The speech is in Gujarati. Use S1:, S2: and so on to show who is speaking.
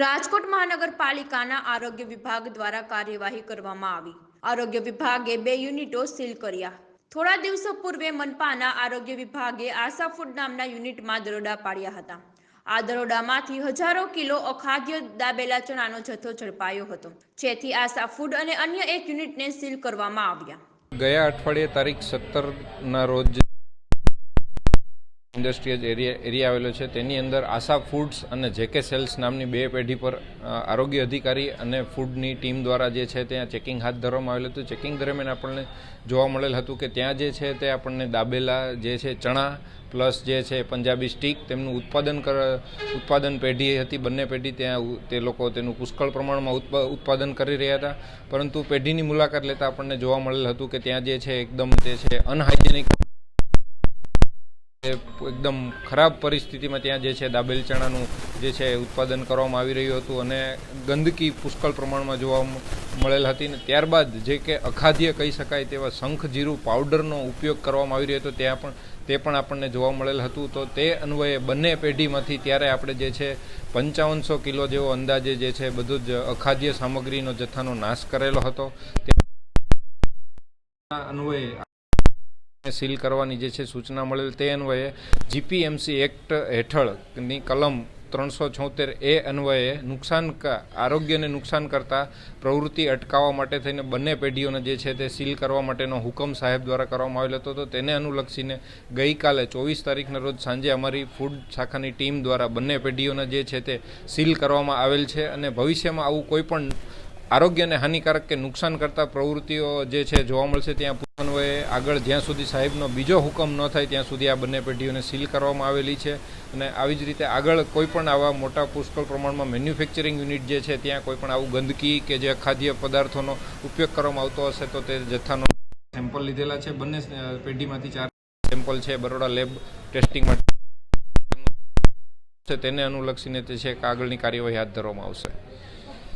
S1: રાજકોટ મહાનગરપાલિકાના આરોગ્ય વિભાગ દ્વારા કાર્યવાહી કરવામાં આવી. આરોગ્ય વિભાગે બે યુનિટો સીલ કર્યા. થોડા દિવસો પૂર્વે મનપાના આરોગ્ય વિભાગે આશા ફૂડ નામના યુનિટમાં દરોડા પાડ્યા હતા. આ દરોડામાંથી હજારો કિલો અખાદ્ય દાબેલા ચણાનો જથ્થો ઝડપાયો હતો, જેથી આશા ફૂડ અને અન્ય એક યુનિટને સીલ કરવામાં આવ્યા.
S2: ગયા અઠવાડિયે તારીખ સત્તરના રોજ ઇન્ડસ્ટ્રીયલ એરિયા એરિયા આવેલો છે, તેની અંદર આશા ફૂડ્સ અને જેકે સેલ્સ નામની બે પેઢી પર આરોગ્ય અધિકારી અને ફૂડની ટીમ દ્વારા જે છે ત્યાં ચેકિંગ હાથ ધરવામાં આવેલું હતું. ચેકિંગ દરમિયાન આપણને જોવા મળેલ હતું કે ત્યાં જે છે તે આપણને દાબેલા જે છે ચણા પ્લસ જે છે પંજાબી સ્ટીક તેમનું ઉત્પાદન કર, ઉત્પાદન પેઢી હતી. બંને પેઢી ત્યાં તે લોકો તેનું પુષ્કળ પ્રમાણમાં ઉત્પા- ઉત્પાદન કરી રહ્યા હતા. પરંતુ પેઢીની મુલાકાત લેતા આપણને જોવા મળેલ હતું કે ત્યાં જે છે એકદમ તે છે અનહાઇજેનિક એકદમ ખરાબ પરિસ્થિતિમાં ત્યાં જે છે દાબેલ ચણાનું જે છે ઉત્પાદન કરવામાં આવી રહ્યું હતું અને ગંદકી પુષ્કળ પ્રમાણમાં જોવા મળેલ હતી ને ત્યારબાદ જે કે અખાદ્ય કહી શકાય તેવા શંખ જીરું પાવડરનો ઉપયોગ કરવામાં આવી રહ્યો હતો, ત્યાં પણ, તે પણ આપણને જોવા મળેલ હતું. તો તે અન્વયે બંને પેઢીમાંથી ત્યારે આપણે જે છે પંચાવનસો કિલો જેવો અંદાજે જે છે બધું જ અખાદ્ય સામગ્રીનો જથ્થાનો નાશ કરેલો હતો. અન્વયે સીલ કરવાની જે છે સૂચના મળેલ તે અન્વયે જીપીએમસી એક્ટ હેઠળની કલમ ત્રણસો છોતેર એ અન્વયે નુકસાન આરોગ્યને નુકસાન કરતા પ્રવૃત્તિ અટકાવવા માટે થઈને બંને પેઢીઓને જે છે તે સીલ કરવા માટેનો હુકમ સાહેબ દ્વારા કરવામાં આવેલો હતો. તો તેને અનુલક્ષીને ગઈકાલે ચોવીસ તારીખના રોજ સાંજે અમારી ફૂડ શાખાની ટીમ દ્વારા બંને પેઢીઓને જે છે તે સીલ કરવામાં આવેલ છે અને ભવિષ્યમાં આવું કોઈ પણ આરોગ્યને હાનિકારક કે નુકસાન કરતા પ્રવૃત્તિઓ જે છે જોવા મળશે ત્યાં અન્વયે આગળ જ્યાં સુધી સાહેબનો બીજો હુકમ ન થાય ત્યાં સુધી આ બંને પેઢીઓને સીલ કરવામાં આવેલી છે. અને આવી જ રીતે આગળ કોઈ પણ આવા મોટા પુષ્કળ પ્રમાણમાં મેન્યુફેક્ચરિંગ યુનિટ જે છે, ત્યાં કોઈ પણ આવું ગંદકી કે જે ખાદ્ય પદાર્થોનો ઉપયોગ કરવામાં આવતો હશે તો તે જથ્થાનો સેમ્પલ લીધેલા છે. બંને પેઢીમાંથી ચાર સેમ્પલ છે, બરોડા લેબ ટેસ્ટિંગ માટે. તેને અનુલક્ષીને તે છે આગળની કાર્યવાહી હાથ ધરવામાં આવશે.